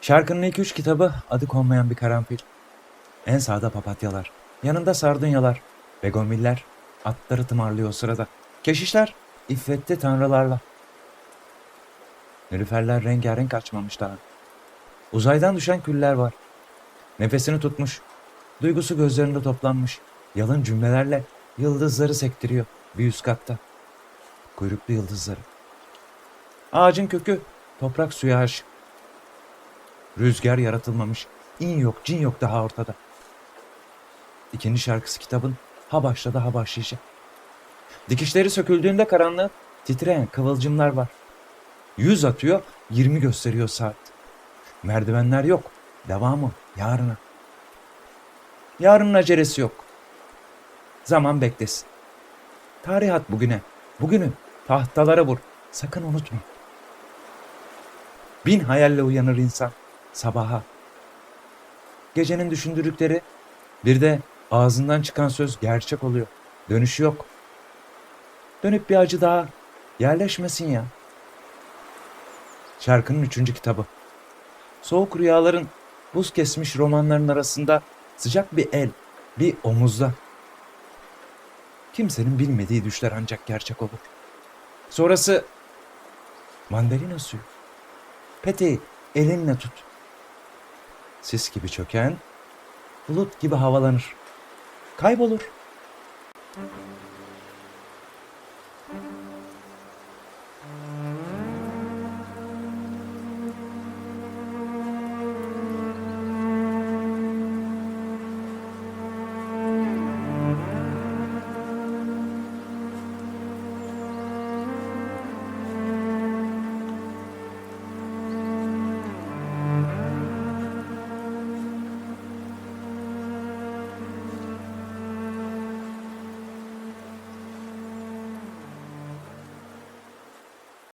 Şarkının ilk üç kitabı adı konmayan bir karanfil. En sağda papatyalar, yanında sardunyalar, begonviller, atları tımarlıyor o sırada. Keşişler iffetli tanrılarla. Nilüferler rengarenk açmamış daha. Uzaydan düşen küller var. Nefesini tutmuş. Duygusu gözlerinde toplanmış. Yalın cümlelerle yıldızları sektiriyor bir üst katta. Kuyruklu yıldızları. Ağacın kökü toprak suya aşık. Rüzgar yaratılmamış. İn yok, cin yok daha ortada. İkinci şarkısı kitabın ha başladı ha başlayacak. Dikişleri söküldüğünde karanlığı titreyen kıvılcımlar var. Yüz atıyor, 20 gösteriyor saat. Merdivenler yok. Devamı yarına. Yarının acelesi yok. Zaman beklesin. Tarih at bugüne. Bugünü tahtalara vur. Sakın unutma. Bin hayalle uyanır insan sabaha. Gecenin düşündürdükleri bir de ağzından çıkan söz gerçek oluyor. Dönüşü yok. Dönüp bir acı daha yerleşmesin ya. Şarkının üçüncü kitabı. Soğuk rüyaların buz kesmiş romanların arasında sıcak bir el, bir omuzda. Kimsenin bilmediği düşler ancak gerçek olur. Sonrası mandalina suyu. Peteği elinle tut. Sis gibi çöken, bulut gibi havalanır. Kaybolur.